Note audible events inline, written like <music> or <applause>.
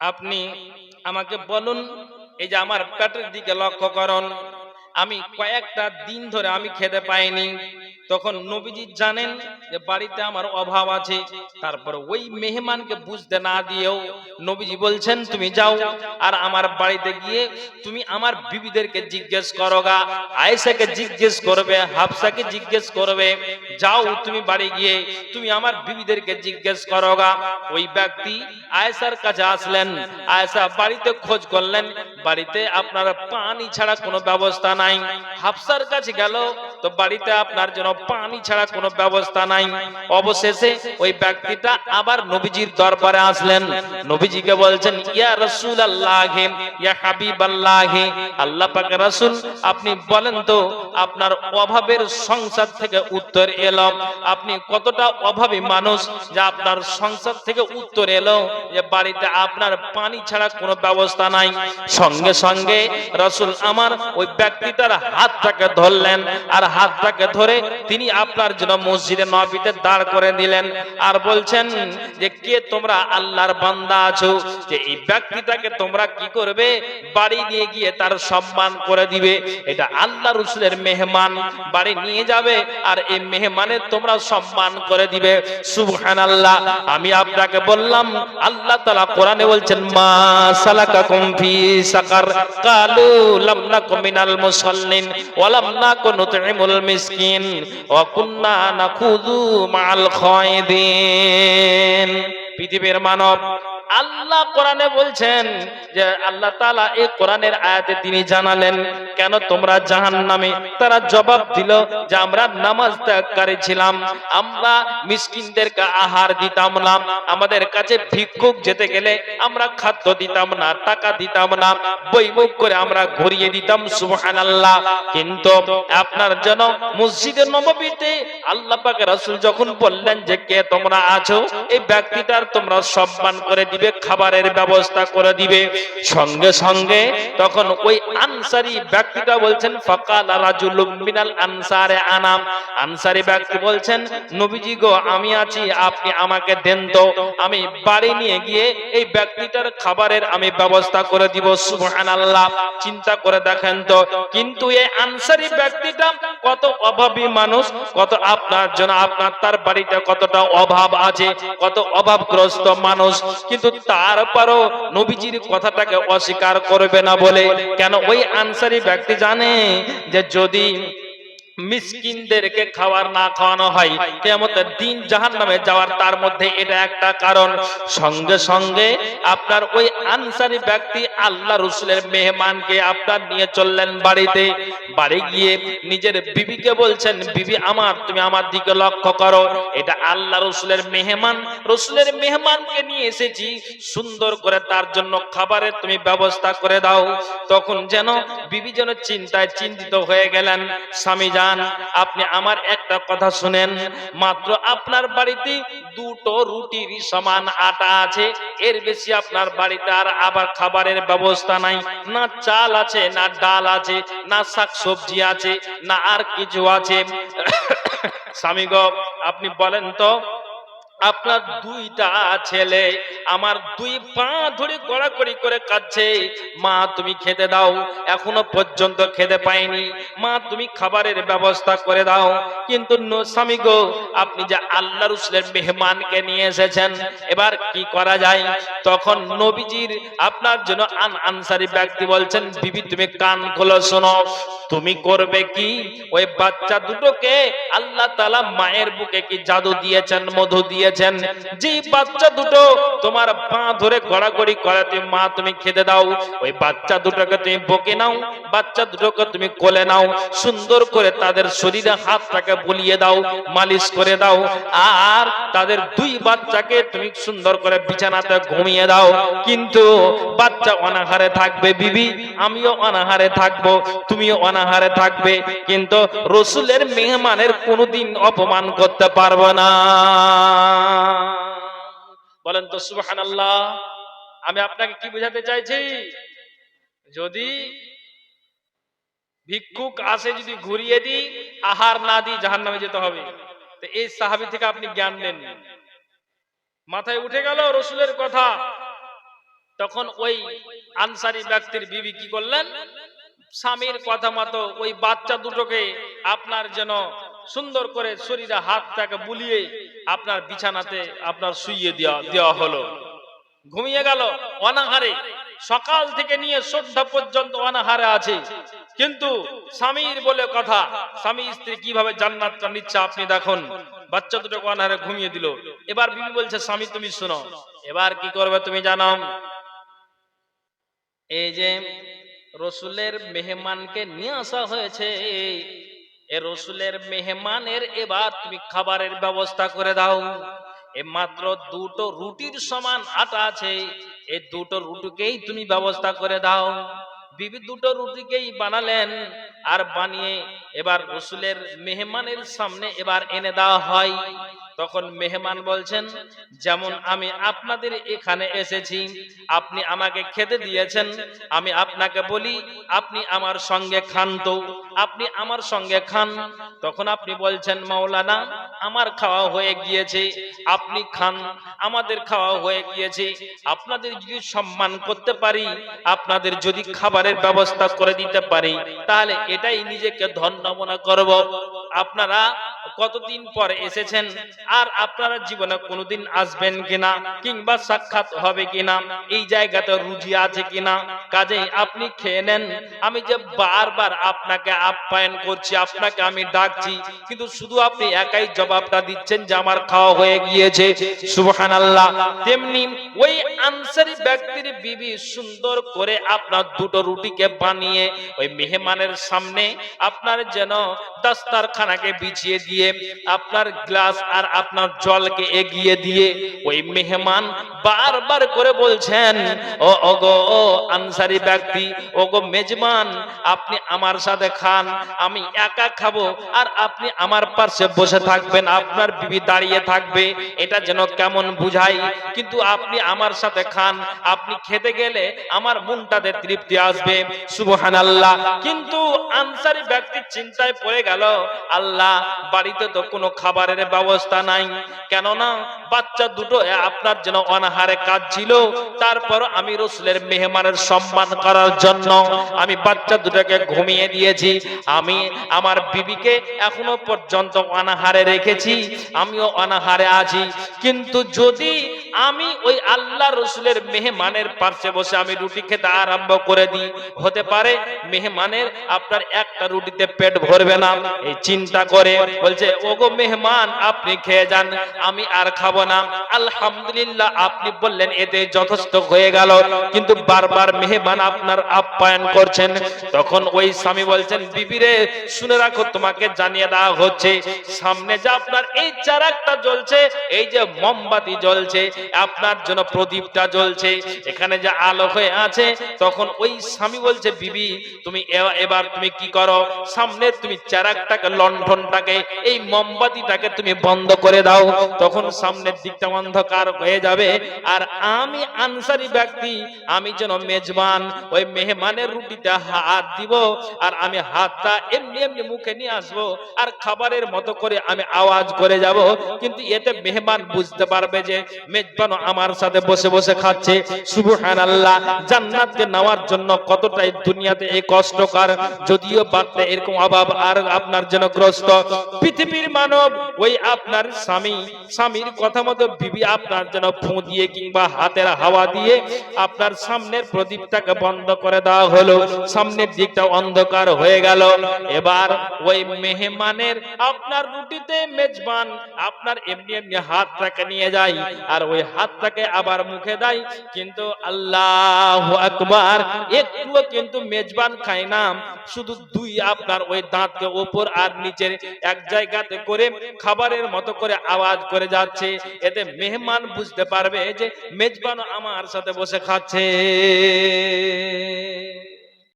আপনি আমাকে বলুন, এই যে আমার পেটের দিকে লক্ষ্য করুন। আমি কয়েকটা দিন ধরে আমি খেতে পাইনি। তখন নবীজি জানেন যে বাড়িতে আমার অভাব আছে, তারপর ওই মেহমানকে বুঝতে না দিয়েও নবীজি বলছেন, তুমি যাও আর আমার বাড়িতে গিয়ে তুমি আমার বিবিদেরকে জিজ্ঞেস করো গা, আয়েশাকে জিজ্ঞেস করবে, হাফসাকে জিজ্ঞেস করবে, যাও তুমি বাড়ি গিয়ে তুমি আমার বিবিদেরকে জিজ্ঞেস করো গা। ওই ব্যক্তি আয়েশার কাছে আসলেন, আয়েশা বাড়িতে খোঁজ করলেন, বাড়িতে আপনার পানি ছাড়া কোনো ব্যবস্থা নাই। হাফসার কাছে গেল তো বাড়িতে আপনার জন্য পানি ছাড়া কোনো ব্যবস্থা নাই। অবশেষে ওই ব্যক্তিটা আবার নবীজির দরবারে আসলেন। নবীজিকে বলছেন, ইয়া রসুল আল্লাহ ইয়া হাবিব আল্লাহ আল্লাহ পাক রাসূল, আপনি বলেন তো, আপনার অভাবের সংসার থেকে উত্তর এলো। আপনি কতটা অভাবী মানুষ যে আপনার সংসার থেকে উত্তর এলো যে বাড়িতে আপনার পানি ছাড়া কোনো ব্যবস্থা নাই। সঙ্গে সঙ্গে রসুল আমার ওই ব্যক্তিটার হাতটাকে ধরলেন আর হাতটাকে ধরে তিনি আপনার জন্য মসজিদে নবীতে দাঁড় করে দিলেন আর বলছেন যে, কে তোমরা আল্লাহর বান্দা আছো? যে এই ব্যক্তিটাকে তোমরা কি করবে? বাড়ি নিয়ে গিয়ে তার সম্মান করে দিবে। এটা আল্লাহ রসুলের মেহমান বাড়ি নিয়ে যাবে আর এই মেহমানের তোমরা সম্মান করে দিবে। সুবহান আল্লাহ আমি আপনাকে বললাম, আল্লাহ তালা কোরআনে বলছেন, মা সালাকাকুম ফি সাকার। কালু, লাম নাকুম মিনাল মুসাল্লিন, ওয়া লাম নাকুন মিসকিন মিসকিন ওয়া কুন্না নাখুযু মাআল খায়দিন। পৃথিবীর মানব আল্লাহ কোরআনে বলছেন যে আল্লাহ তাআলা এই কোরআনের আয়াতে তিনি জানালেন, কেন তোমরা জাহান্নামে? তারা জবাব দিল যে আমরা নামাজ ত্যাগকারী ছিলাম, আমরা মিসকিনদেরকে আহার দিতাম না, আমাদের কাছে ভিক্ষুক যেতে গেলে আমরা খাদ্য দিতাম না, টাকা দিতাম না বইমুখ করে আমরা ঘুরিয়ে দিতাম, সুবহানাল্লাহ। কিন্তু আপনার জন্য মসজিদে নববীতে আল্লাহ পাক রাসূল যখন বললেন যে কে তোমরা আছো, এই ব্যক্তিটার তোমরা সম্মান করে দিবে খাবারের ব্যবস্থা করে দিবে। সঙ্গে সঙ্গে তখন ওই আনসারি ব্যক্তিটা বলছেন, ফাকাল রাজুলুম মিনাল আনসারে আনাম। আনসারি ব্যক্তি বলছেন, নবীজি গো, আমি আছি, আপনি আমাকে দেন তো। আমি বাড়ি নিয়ে গিয়ে এই ব্যক্তিটার খাবারের আমি ব্যবস্থা করে দিব, সুবহানাল্লাহ। চিন্তা করে দেখেন তো। কিন্তু এই আনসারি ব্যক্তিটা কত অভাবী মানুষ, কত আপনার জন্য আপনার তার বাড়িতে কতটা অভাব আছে, কত অভাবগ্রস্ত মানুষ। কিন্তু তারপরও নবীজির কথাটাকে অস্বীকার করবে না বলে। কেন? ওই আনসারি ব্যক্তি জানে যে যদি মিসকিনদেরকে খাবার না খাওয়ানো হয়। কেমতের দিন জাহান নামে যাওয়ার তার মধ্যে এটা একটা কারণ। সঙ্গে সঙ্গে আপনার ওই আনসারি ব্যক্তি আল্লাহ রসুলের মেহমানকে আপনার নিয়ে চললেন বাড়িতে। বাড়ি গিয়ে নিজের বিবিকে বলছেন, বিবি আমার, তুমি আমার দিকে লক্ষ্য করো। এটা আল্লাহ রসুলের মেহমান। রসুলের মেহমানকে নিয়ে এসেছি। সুন্দর করে তার জন্য খাবারের তুমি ব্যবস্থা করে দাও। তখন যেন বিবি যেন চিন্তায় চিন্তিত হয়ে গেলেন। স্বামী যান আপনি আমার একটা কথা শুনেন। মাত্র আপনার বাড়িতে দুটো রুটির সমান আটা আছে, এর বেশি আপনার বাড়িতে আর আবার খাবারের ব্যবস্থা নাই। না চাল আছে, না ডাল আছে, না শাক সবজি আছে, না আর কিছু আছে। <coughs> স্বামীগ আপনি বলেন তো আপনার দুইটা ছেলে আমার দুই পা ধরে গড়াগড়ি করে কাঁদছে। মা, তুমি খেতে দাও, এখনও পর্যন্ত খেতে পাইনি। মা, তুমি খাবারের ব্যবস্থা করে দাও। কিন্তু স্বামী গো, আপনি যে আল্লাহ রসুলের মেহমানকে নিয়ে এসেছেন, এবার কি করা যায়? তখন নবীজির আপনার জন্য আন আনসারি ব্যক্তি বলছেন, বিবি, তুমি কান খোলো, শোনো। তুমি করবে কি? ওই বাচ্চা দুটোকে আল্লাহ তালা মায়ের বুকে কি জাদু দিয়েছেন, মধু দিয়েছেন। যে বাচ্চা দুটো, তোমার পা ধরে গড়াগড়ি করে তুমি মা, তুমি খেতে দাও। ওই বাচ্চা দুটোকে তুমি বকে নাও, বাচ্চা দুটোকে তুমি কোলে নাও। সুন্দর করে তাদের শরীরে হাতটাকে বুলিয়ে দাও, মালিশ করে দাও। আর তাদের দুই বাচ্চাকে তুমি সুন্দর করে বিছানাতে ঘুমিয়ে দাও। কিন্তু বাচ্চা অনাহারে থাকবে, বিবি, আমিও অনাহারে থাকব, তুমিও অনাহারে থাকবে। কিন্তু রসুলের মেহমানের কোনোদিন অপমান করতে পারব না। বলেন তো সুবহান আমি আপনাকে কি বোঝাতে চাইছি? যদি ভিক্ষুক আসে যদি ঘুরিয়ে দিই, আহার না দিই জাহান নামে যেতে হবে। তো এই সাহাবি থেকে আপনি জ্ঞান নেন মাথায় উঠে গেল রসুলের কথা। তখন ওই আনসারি ব্যক্তির বিবি কি করলেন? স্বামীর কথা মতো ওই বাচ্চা দুটোকে আপনার যেন সুন্দর করে শরীরে হাতটাকে বুলিয়ে আপনার বিছানাতে আপনার শুইয়ে দেওয়া দেওয়া হলো। ঘুমিয়ে গেল, অনাহারে। সকাল থেকে নিয়ে সন্ধ্যা পর্যন্ত অনাহারে আছে। কিন্তু স্বামীর বলে কথা, স্বামী স্ত্রী কীভাবে জান্নাতটা নিচ্ছে আপনি দেখুন। বাচ্চা দুটোকে অনাহারে ঘুমিয়ে দিল। এবার বিবি বলছে, স্বামী, তুমি শোনো। এবার কি করবে তুমি জানো? এই যে রসুলের মেহমানকে নিয়ে আসা হয়েছে এ রসুলের মেহমানের এবার তুমি খাবারের ব্যবস্থা করে দাও। এ মাত্র দুটো রুটির সমান আটা আছে। এই দুটো রুটিকেই তুমি ব্যবস্থা করে দাও। বিবি দুটো রুটিকেই বানালেন আর বানিয়ে এবার রসুলের মেহমানের সামনে এবার এনে দেওয়া হয়। তখন মেহমান বলছেন, যেমন আমি আপনাদের এখানে এসেছি, আপনি আমাকে খেতে দিয়েছেন, আমি আপনাকে বলি, আপনি আমার সঙ্গে খান তো, আপনি আমার সঙ্গে খান। তখন আপনি বলছেন, মাওলানা, আমার খাওয়া হয়ে গিয়েছে, আপনি খান, আমাদের খাওয়া হয়ে গিয়েছে, আপনাদের যদি সম্মান করতে পারি, আপনাদের যদি খাবারের ব্যবস্থা করে দিতে পারি, তাহলে এটাই নিজেকে ধন্য মনে করব। আপনারা কতদিন পরে এসেছেন? আর আপনারা জীবনে কোনোদিন আসবেন কিনা? কিংবা সাক্ষাৎ হবে কিনা? এই জায়গাতে রুজি আছে কিনা? কাজেই আপনি খেয়ে নেন। আমি যে বারবার আপনাকে আপ্যায়ন করছি, আপনাকে আমি ডাকছি, কিন্তু শুধু আপনি একাই জবাবটা দিচ্ছেন যে আমার খাওয়া হয়ে গিয়েছে। সুবহানাল্লাহ। তেমনি ওই আনসারি ব্যক্তির বিবি সুন্দর করে আপনার দুটো রুটিকে বানিয়ে ওই মেহমানের সামনে আপনার যেন দাস্তারখানাকে বিছিয়ে দিয়ে আপনার গ্লাস আর আপনার জলকে এগিয়ে দিয়ে ওই মেহমান বারবার করে বলছেন, ও ওগো ও আনসারি ব্যক্তি ওগো মেজবান, আপনি আমার সাথে খান, আমি একা খাব আর আপনি আমার পাশে বসে থাকবেন, আপনার বিবি দাঁড়িয়ে থাকবে, এটা যেন কেমন বুঝাই? কিন্তু আপনি আমার সাথে খান, আপনি খেতে গেলে আমার মনটাতে তৃপ্তি আসবে, সুবহানাল্লাহ। কিন্তু আনসারি ব্যক্তি চিন্তায় পড়ে গেল, আল্লাহ বাড়িতে তো কোনো খাবারের ব্যবস্থা নাই। কেননা বাচ্চা দুটো আপনার যেন অনাহারে কাজ ছিল। তারপর আমি রসুলের মেহমানের সম্মান করার জন্য আমি বাচ্চা দুটোকে ঘুমিয়ে দিয়েছি। আমি আমার বিবিকে এখনও পর্যন্ত অনাহারে রেখেছি। আমিও অনাহারে আছি। কিন্তু যদি আমি ওই আল্লাহ রসুলের মেহমানের পাশে বসে আমি রুটি খেতে আরম্ভ করে দিই, হতে পারে মেহমানের আপনার একটা রুটিতে পেট ভরবে না। এই চিন্তা করে বলছে, ওগো মেহমান, আপনি খেয়ে যান, আমি আর খাব না। আলহামদুলিল্লাহ, আপনি বললেন, এতে যথেষ্ট হয়ে গেল। কিন্তু বারবার মেহমান আপনার আপ্যায়ন করছেন। তখন ওই স্বামী বলছেন বিবিরে শুনে রাখো, তোমাকে জানিয়ে দেওয়া হচ্ছে, সামনে যে আপনার এই চারাকটা জ্বলছে, এই যে মোমবাতি জ্বলছে, আপনার জন্য প্রদীপটা জ্বলছে, এখানে যে আলো হয়ে আছে। তখন ওই স্বামী বলছে, বিবি, তুমি এবার তুমি কি করো? সামনে তুমি চারাকটাকে, লণ্ঠনটাকে এই মোমবাতিটাকে তুমি বন্ধ করে দাও, তখন সামনের দিকটা অন্ধকার হয়ে যাবে। আর আমি আনসারি ব্যক্তি, আমি যেন মেজবান, ওই মেহমানের রুটিতে হাত দিব, আর আমি হাতটা এমনি এমনি মুখে নিয়ে আসব, আর খাবারের মতো করে আমি আওয়াজ করে যাব। কিন্তু এতে মেহমান বুঝতে পারবে যে মেজবান আমার সাথে বসে বসে খাচ্ছে। সুবহানাল্লাহ, জান্নাতকে নেওয়ার জন্য কতটাই দুনিয়াতে এই কষ্টকর, যদিও বাড়তে এরকম অভাব আর আপনার জন্য গ্রস্ত। পৃথিবীর মানব, ওই আপনার স্বামী, স্বামীর কথা মতো বিবি আপনার জন্য ফু দিয়ে কিংবা হাতের হাওয়া দিয়ে আপনার সামনের প্রদীপটাকে বন্ধ করে দেওয়া হলো, সামনের দিকটা অন্ধকার হয়ে গেল। এবার ওই মেহমানের আপনার রুটিতে মেজবান, আপনার এমনি এমনি হাতটাকে নিয়ে যায় আর ওই হাতটাকে আবার মুখে দেয়। কিন্তু আল্লাহ আকবার, একটুও কিন্তু মেজবান খায় না। শুধু দুই আপনার ওই দাঁতকে ওপর আর নিচের এক জায়গাতে করে খাবারের মতো করে আওয়াজ করে যাচ্ছে। এতে মেহমান বুঝতে পারবে যে মেজবান আমার সাথে বসে খাচ্ছে।